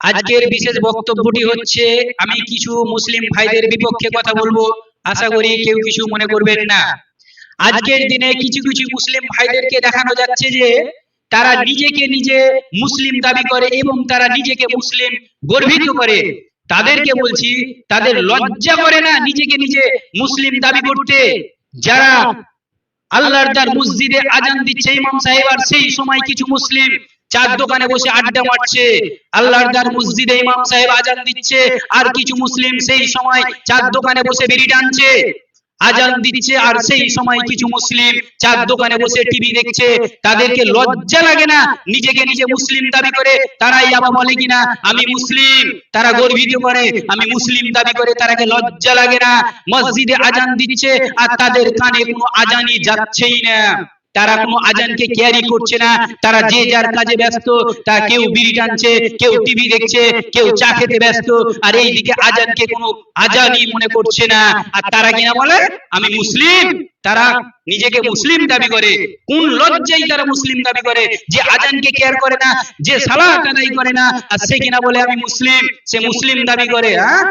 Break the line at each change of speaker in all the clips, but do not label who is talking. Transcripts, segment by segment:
আজকের বিশেষ বক্তব্যটি হচ্ছে, আমি কিছু মুসলিম ভাইদের বিপক্ষে কথা বলব। আশা করি কেউ কিছু মনে করবেন না। আজকের দিনে কিছু কিছু মুসলিম ভাইদেরকে দেখানো যাচ্ছে যে, তারা নিজেকে নিজে মুসলিম দাবি করে এবং তারা নিজেকে মুসলিম গর্বিত করে। তাদেরকে বলছি, তাদের লজ্জা করে না নিজেকে নিজে মুসলিম দাবি করতে? যারা আল্লাহর তার মসজিদে আজান দিচ্ছে, ইমাম সাহেব, আর সেই সময় কিছু মুসলিম চার দোকানে বসে আড্ডা মারছে, আল্লাহর তার মসজিদে ইমাম সাহেব আজান দিচ্ছে, আর কিছু মুসলিম সেই সময় চার দোকানে বসে বিড়ি টানছে, আজান দিচ্ছে, আর সেই সময় কিছু মুসলিম চার দোকানে বসে টিভি দেখছে, তাদেরকে লজ্জা লাগে না, নিজেকে নিজে মুসলিম দাবি করে, তারাই আবার বলে কিনা, আমি মুসলিম, তারা গর্বিত করে, আমি মুসলিম দাবি করে, তারাকে লজ্জা লাগে না, মসজিদে আজান দিচ্ছে, আর তাদের কানে কোনো আজানই যাচ্ছেই না। তারা কোনো আজানকে ক্যারি করছে না তারা যে যার কাজে ব্যস্ত তা কেউ বিড়ি টানছে কেউ টিভি দেখছে কেউ চা খেতে ব্যস্ত আর এইদিকে আজানকে কোনো আজানই মনে করছে না। আর তারা কিনা বলে আমি মুসলিম। তারা নিজেকে মুসলিম দাবি করে। কোন লজ্জাই তারা মুসলিম দাবি করে? যে আজানকে কেয়ার করে না যে সালাত আদায় করে না আর সে কিনা বলে আমি মুসলিম। সে মুসলিম দাবি করে হ্যাঁ?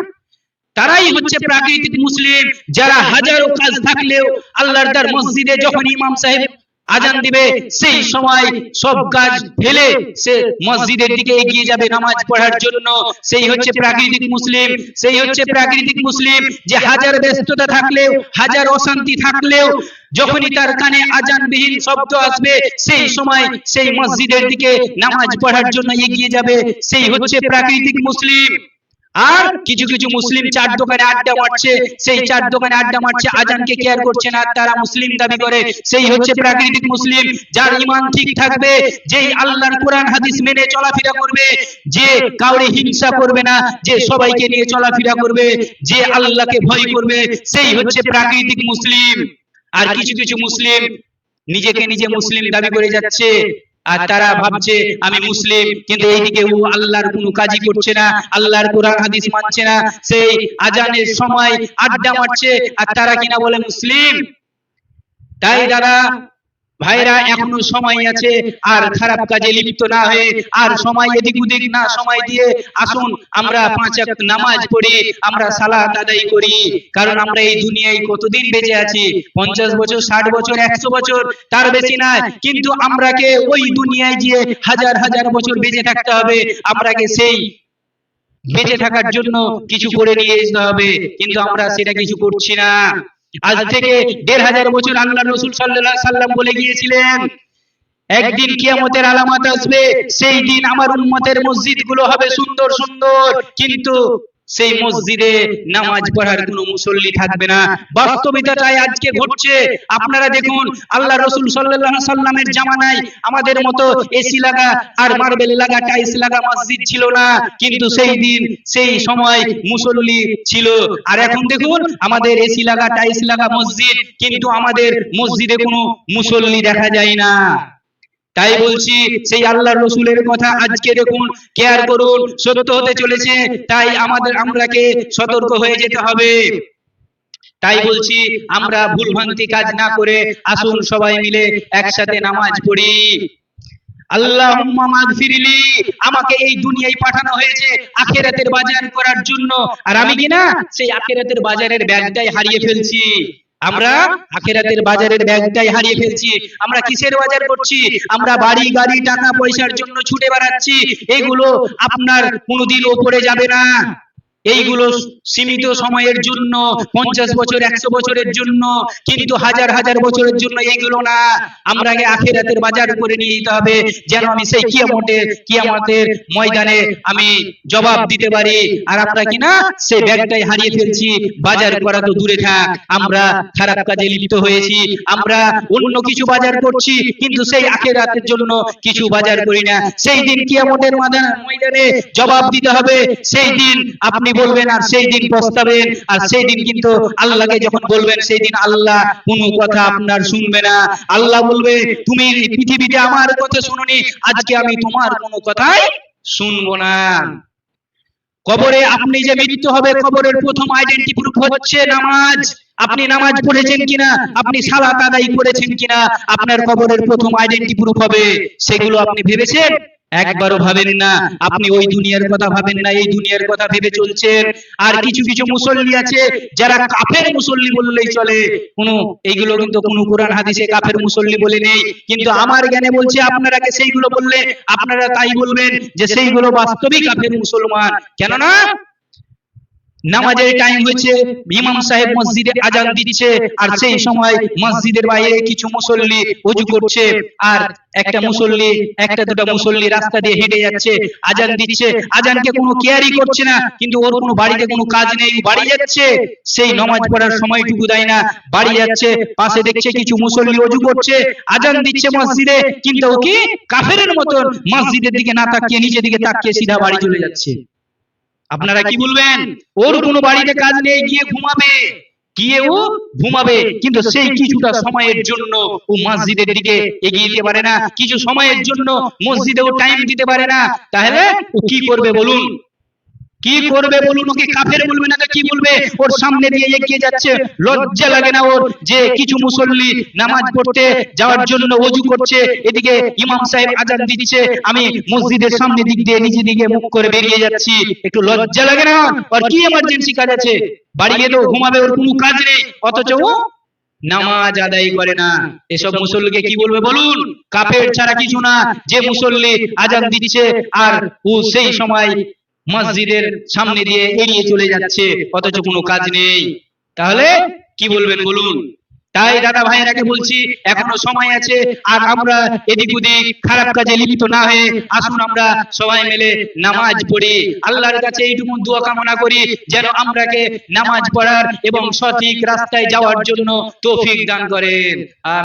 তারাই হচ্ছে প্রাকৃতিক মুসলিম যারা হাজারো কাজ থাকলেও আল্লাহর তার মসজিদে যখন ইমাম সাহেব আজান দিবে সেই সময় সব কাজ ফেলে সে মসজিদের দিকে এগিয়ে যাবে নামাজ পড়ার জন্য। সেই হচ্ছে প্রাকৃতিক মুসলিম। সেই হচ্ছে প্রাকৃতিক মুসলিম। যে হাজার ব্যস্ততা থাকলেও হাজার অশান্তি থাকলেও যখনই তার কানে আজানবিহীন শব্দ আসবে সেই সময় সেই মসজিদের দিকে নামাজ পড়ার জন্য এগিয়ে যাবে। সেই হচ্ছে প্রাকৃতিক মুসলিম। আর কিছু কিছু মুসলিম চার দোকানে আড্ডা মারছে সেই চার দোকানে আড্ডা মারছে আজানকে কেয়ার করছে না তারা মুসলিম দাবি করে সেই হচ্ছে প্রাকৃতিক মুসলিম যার ইমান ঠিক থাকবে যেই আল্লাহর কোরআন হাদিস মেনে চলাফেরা করবে যে কাউরে হিংসা করবে না যে সবাইকে নিয়ে চলাফেরা করবে যে আল্লাহকে ভয় করবে সেই হচ্ছে প্রাকৃতিক মুসলিম। আর কিছু কিছু মুসলিম নিজেকে নিজে মুসলিম দাবি করে যাচ্ছে আর তারা ভাবছে আমি মুসলিম কিন্তু এইদিকে ও আল্লাহর কোনো কাজই করছে না আল্লাহর কোরআন হাদিস মানছে না। সেই আজানের সময় আড্ডা মারছে আর তারা কিনা বলে মুসলিম। তাই দাদা ভাইরা এখনও সময় আছে আর খারাপ কাজে লিপ্ত না হয়ে আর সময় এদিক ওদিক না সময় দিয়ে আসুন আমরা পাঁচ ওয়াক্ত নামাজ পড়ি আমরা সালাত আদায় করি। কারণ আমরা এই দুনিয়ায় কতদিন বেঁচে আছি? পঞ্চাশ বছর ষাট বছর একশো বছর তার বেশি নয় কিন্তু আমরাকে ওই দুনিয়ায় গিয়ে হাজার হাজার বছর বেঁচে থাকতে হবে। আমরাকে সেই বেঁচে থাকার জন্য কিছু করে নিয়ে যেতে হবে। কিন্তু আমরা সেটা কিছু করছি না আজ থেকে দেড় হাজার বছর আল্লাহ রসুল সাল্লাহ সাল্লাম বলে গিয়েছিলেন, একদিন কিয়ামতের আলামত আসবে, সেই দিন আমার উন্মতের মসজিদগুলো হবে সুন্দর সুন্দর, কিন্তু সেই মসজিদে নামাজ পড়ার কোনো মুসল্লি থাকবে না। বাস্তবিকতাই আজকে ঘটছে। আপনারা দেখুন আল্লাহ রসুল সাল্লাহ সাল্লামের জামানায় আমাদের মতো এসি লাগা আর মার্বেল লাগা টাইলস লাগা মসজিদ ছিল না। কিন্তু সেই দিন সেই সময় মুসল্লি ছিল। আর এখন দেখুন আমাদের এসি লাগা টাইলস লাগা মসজিদ। কিন্তু আমাদের মসজিদে কোনো মুসল্লি দেখা যায় না। তাই বলছি সেই আল্লাহ রসুলের কথা আজকে দেখুন কেয়ার করুন সত্য হতে চলেছে তাই আমাদের আমরাকে সতর্ক হয়ে যেতে হবে। তাই বলছি আমরা ভুলভ্রান্তি কাজ না করে আসুন সবাই মিলে একসাথে নামাজ পড়ি। আল্লাহ মাগফিরলি আমাকে এই দুনিয়ায় পাঠানো হয়েছে আখেরাতের বাজার করার জন্য। আর আমি কিনা সেই আখেরাতের বাজারের ব্যাগটাই হারিয়ে ফেলছি। আমরা আখেরাতের বাজারের ব্যাগটাই হারিয়ে ফেলছি। আমরা কিসের বাজার করছি? আমরা বাড়ি গাড়ি টাকা পয়সার জন্য ছুটে বেড়াচ্ছি। এগুলো আপনার কোনোদিন ওপরে যাবে না। এইগুলো সীমিত সময়ের জন্য পঞ্চাশ বছর একশো বছরের জন্য কিন্তু হাজার হাজার বছরের জন্য এইগুলো না। আমরা আগে আখেরাতের বাজার করে নিয়ে যেতে হবে। যেন আমি সেই কিয়ামতের কিয়ামতের ময়দানে আমি জবাব দিতে পারি। আর আমরা কি না? সেই ব্যাগটাই হারিয়ে ফেলছি। বাজার করা তো দূরে থাক। আমরা খারাপ কাজে লিপ্ত হয়েছি। আমরা অন্য কিছু বাজার করছি কিন্তু সেই আখেরাতের জন্য কিছু বাজার করি না। সেই দিন কিয়ামতের ময়দানে জবাব দিতে হবে সেই দিন আপনি বলবেন, আর সেই দিন পস্তাবেন আর সেই দিন কিন্তু আল্লাহকে যখন বলবেন, সেই দিন আল্লাহ কোনো কথা আপনার শুনবে না। আল্লাহ বলবে, তুমি পৃথিবীতে আমার কথা শুনুনি, আজকে আমি তোমার কোনো কথাই শুনব না। কবরে আপনি যে মৃত্যু হবে, কবরের প্রথম আইডেন্টি প্রুফ হচ্ছে নামাজ। আপনি নামাজ পড়েছেন কিনা? আপনি সালাত আদায় করেছেন কিনা? আপনার কবরের প্রথম আইডেন্টি প্রুফ হবে। সেগুলো আপনি ভেবেছেন? একবারও ভাবেন না আপনি ওই দুনিয়ার কথা ভাবেন না এই দুনিয়ার কথা ভেবে চলছেন। আর কিছু কিছু মুসল্লি আছে যারা কাফের মুসল্লি বললেই চলে। কোনো এইগুলো কিন্তু কোনো কোরআন হাদিসে কাফের মুসল্লি বলে নেই। কিন্তু আমার জ্ঞানে বলছে আপনারা কে সেইগুলো বললে আপনারা তাই বলবেন যে সেইগুলো বাস্তবিক কাফের মুসলমান। কেননা নামাজের টাইম হয়েছে ইমাম সাহেব মসজিদে আজান দিচ্ছে আর সেই সময় মসজিদের বাইরে কিছু মুসল্লি ওযু করছে আর একটা মুসল্লি একটা দুটো মুসল্লি রাস্তা দিয়ে হেঁটে যাচ্ছে আজান দিচ্ছে আজানকে কোনো কেয়ারই করছে না কিন্তু ওর কোনো বাড়িতে কোনো কাজ নেই বাড়ি যাচ্ছে সেই নামাজ পড়ার সময়টুকু দেয় না বাড়ি যাচ্ছে পাশে দেখছে কিছু মুসল্লি ওযু করছে আজান দিচ্ছে মসজিদে কিন্তু ও কি কাফেরের মতন মসজিদের দিকে না তাকিয়ে নিচের দিকে তাকিয়ে সিধা বাড়ি চলে যাচ্ছে আপনারা কি বলবেন? ওর কোনো বাড়িতে কাজ নেই গিয়ে ঘুমাবে। গিয়ে ও ঘুমাবে। কিন্তু সেই কিছুটা সময়ের জন্য ও মসজিদের দিকে এগিয়ে দিতে পারে না। কিছু সময়ের জন্য মসজিদে ও টাইম দিতে পারে না। তাহলে ও কি করবে বলুন? কি করবে বলুন ওকে? কাফের বলবে না কি বলবে? ওর সামনে দিয়ে এগিয়ে যাচ্ছে। লজ্জা লাগে না ওর যে কিছু মুসল্লি নামাজ পড়তে যাওয়ার জন্য ওযু করছে। এদিকে ইমাম সাহেব আজান দিচ্ছে। আমি মসজিদের সামনে দিক দিয়ে নিজে দিকে মুখ করে বেরিয়ে যাচ্ছি। একটু লজ্জা লাগে না? আর কি এমার্জেন্সি কাজ আছে? বাড়ি তো ঘুমাবে ওর কোনো কাজ নেই। অথচ ও নামাজ আদায় করে না। এসব মুসল্লিকে কি বলবে বলুন? কাফের ছাড়া কিছু না। যে মুসল্লি আজান দিচ্ছে আর ও সেই সময় মসজিদের সামনে দিয়ে এড়িয়ে চলে যাচ্ছে, অথচ কোনো কাজ নেই। তাহলে কি বলবেন বলুন? তাই দাদা ভাইয়েরাকে বলছি, এখনও সময় আছে, আর আমরা এদিক ওদিক খারাপ কাজে লিপ্ত না হয়ে আসুন আমরা সবাই মিলে নামাজ পড়ি। আল্লাহর কাছে এইটুকু দোয়া কামনা করি, যেন আমরাকে নামাজ পড়ার এবং সঠিক রাস্তায় যাওয়ার জন্য তৌফিক দান করেন। আর